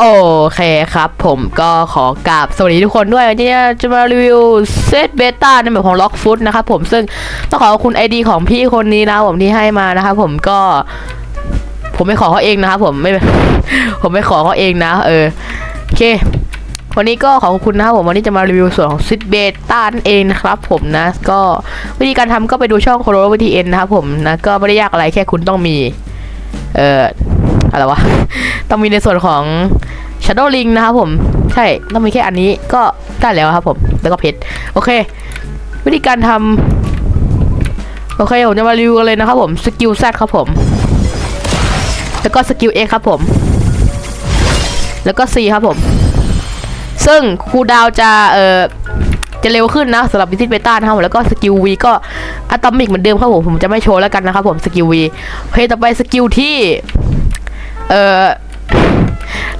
โอเคครับผมก็ขอกราบสวัสดีทุกคนด้วยวันนี้จะมารีวิวเซตเบต้าในแบบของล็อกฟุตนะครับผมซึ่งต้องขอบคุณไอดีของพี่คนนี้นะผมที่ให้มานะครับผมก็ ผมไม่ขอเขาเองนะครับผมไม่ ผมไม่ขอเขาเองนะ เออโอเค วันนี้ก็ขอบคุณนะครับผมวันนี้จะมารีวิวส่วนของซิดเบต้านั่นเองนะครับผมนะ ก็วิธีการทำก็ไปดูช่องโคโรวิทีเอ็นนะครับผมนะก็ไม่ได้ยากอะไรแค่คุณต้องมี เอ่อ อะไรวะ ต้องมีในส่วนของ Shadow Ring นะครับผม ใช่ ต้องมีแค่อันนี้ก็ได้แล้วครับผม แล้วก็เพชร โอเค วิธีการทำโอเค ผมจะมารีวิวกันเลยนะครับผม สกิล Z ครับผม แล้วก็สกิล X ครับผม แล้วก็ C ครับผม ซึ่งคูดาวจะเอ่อจะเร็วขึ้นนะสำหรับวิธีเบต้านะครับผมแล้วก็สกิล V ก็อะตอมิกเหมือนเดิมครับผม ผมจะไม่โชว์แล้วกันนะครับผมสกิล V โอเคต่อไปสกิลที่ เอ่อ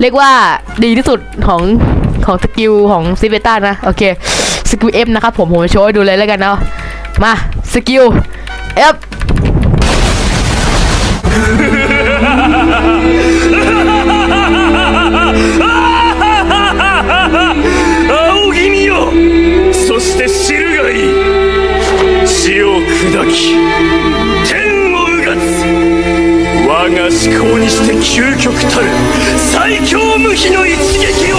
เรียกว่าดีที่สุดของของสกิลของซิเบต้านะ โอเค สกิล F นะครับผมผมจะโชว์ให้ดูเลยแล้วกันเนาะมาสกิล F 仰ぎ見よそして知るがいい地を砕き天をうがつ 我が思考にして究極たる最強無比の一撃を。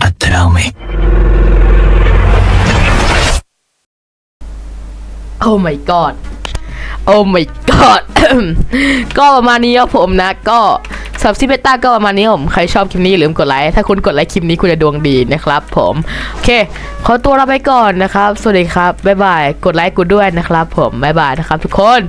あったなおめโอ้ my god โอ้ my god ก็ประมาณนี้ครับผมนะ ก็สำหรับซิเบต้าก็ประมาณนี้ผม ใครชอบคลิปนี้อย่าลืมกดไลค์ ถ้าคุณกดไลค์คลิปนี้คุณจะดวงดีนะครับผม โอเค ขอตัวลาไปก่อนนะครับ สวัสดีครับ บ๊ายบาย กดไลค์กูด้วยนะครับผม บ๊ายบายนะครับทุกคน